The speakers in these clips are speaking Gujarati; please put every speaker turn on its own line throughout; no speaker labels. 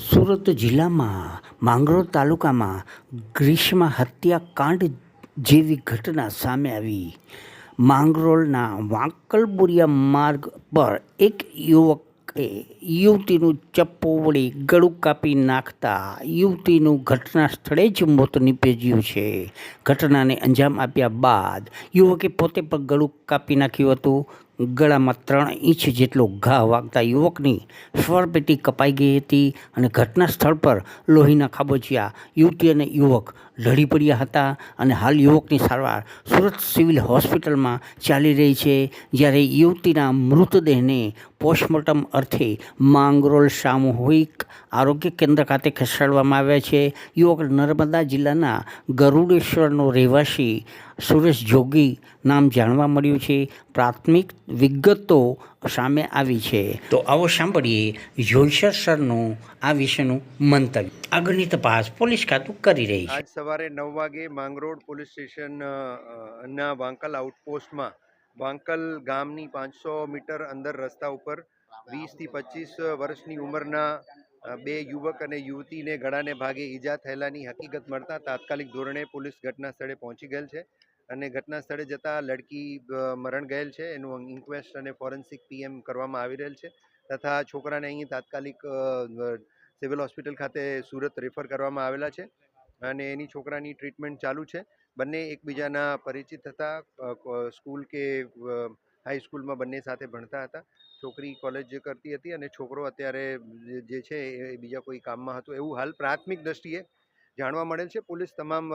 સુરત જિલ્લામાં, માંગરોળ તાલુકામાં ગ્રીષ્મ હત્યાકાંડ જેવી ઘટના સામે આવી. માંગરોળના વાંકલબુરિયા માર્ગ પર એક યુવકે યુવતીનું ચપ્પો વળી ગળું કાપી નાખતા યુવતીનું ઘટના સ્થળે જ મોત નીપજ્યું છે. ઘટનાને અંજામ આપ્યા બાદ યુવકે પોતે પણ ગળું કાપી નાખ્યું હતું. ગળામાં ત્રણ ઇંચ જેટલો ઘા વાગતા યુવકની સ્વરપેટી કપાઈ ગઈ હતી અને ઘટના સ્થળ પર લોહીના ખાબોચિયા, યુવતી અને યુવક ઢળી પડ્યા હતા અને હાલ યુવકની સારવાર સુરત સિવિલ હોસ્પિટલમાં ચાલી રહી છે, જ્યારે યુવતીના મૃતદેહને પોસ્ટમોર્ટમ અર્થે માંગરોળ સામૂહિક આરોગ્ય કેન્દ્ર ખાતે ખસેડવામાં આવ્યા છે. યુવક નર્મદા જિલ્લાના ગરુડેશ્વરનો રહેવાસી સુરેશ જોગી નામ જાણવા મળ્યું છે. પ્રાથમિક વિગતો સામે આવી છે. તો આવો સાંભળીએ જોઈશર સરનું આ વિશેનું મંતવ્ય. આગળની તપાસ પોલીસ ખાતું કરી રહી છે.
આજ સવારે નવ વાગે માંગરોળ પોલીસ સ્ટેશન ના વાંકલ આઉટપોસ્ટમાં વાંકલ ગામની પાંચસો મીટર અંદર રસ્તા ઉપર વીસથી પચીસ વર્ષની ઉંમરના બે યુવક અને યુવતીને ગળાને ભાગે ઈજા થયેલાની હકીકત મળતા તાત્કાલિક ધોરણે પોલીસ ઘટના સ્થળે પહોંચી ગયેલ છે અને ઘટના સ્થળે જતાં લડકી મરણ ગયેલ છે. એનું ઇન્ક્વેસ્ટ અને ફોરેન્સિક પીએમ કરવામાં આવી રહેલ છે તથા છોકરાને અહીં તાત્કાલિક સિવિલ હોસ્પિટલ ખાતે સુરત રેફર કરવામાં આવેલા છે. અને એની છોકરાની ટ્રીટમેન્ટ ચાલુ છે. બંને એકબીજાના પરિચિત હતા. સ્કૂલ કે હાઈસ્કૂલમાં બંને સાથે ભણતા હતા. છોકરી કોલેજ કરતી હતી અને છોકરો અત્યારે જે- છે એ બીજા કોઈ કામમાં હતો. એવું હાલ પ્રાથમિક દ્રષ્ટિએ જાણવા મળેલ છે. પોલીસ તમામ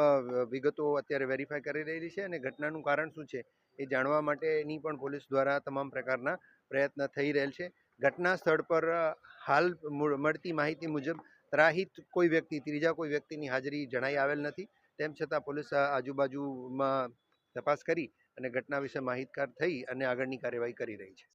વિગતો અત્યારે વેરીફાઈ કરી રહેલી છે અને ઘટનાનું કારણ શું છે એ જાણવા માટેની પણ પોલીસ દ્વારા તમામ પ્રકારના પ્રયત્ન થઈ રહેલ છે. ઘટના સ્થળ પર હાલ મૂળ- મળતી માહિતી મુજબ ત્રાહિત કોઈ વ્યક્તિ, ત્રીજા કોઈ વ્યક્તિની હાજરી જણાઈ આવેલ નથી. તેમ છતાં પોલીસ આજુબાજુમાં તપાસ કરી અને ઘટના વિશે માહિતગાર થઈ અને આગળની કાર્યવાહી કરી રહી છે.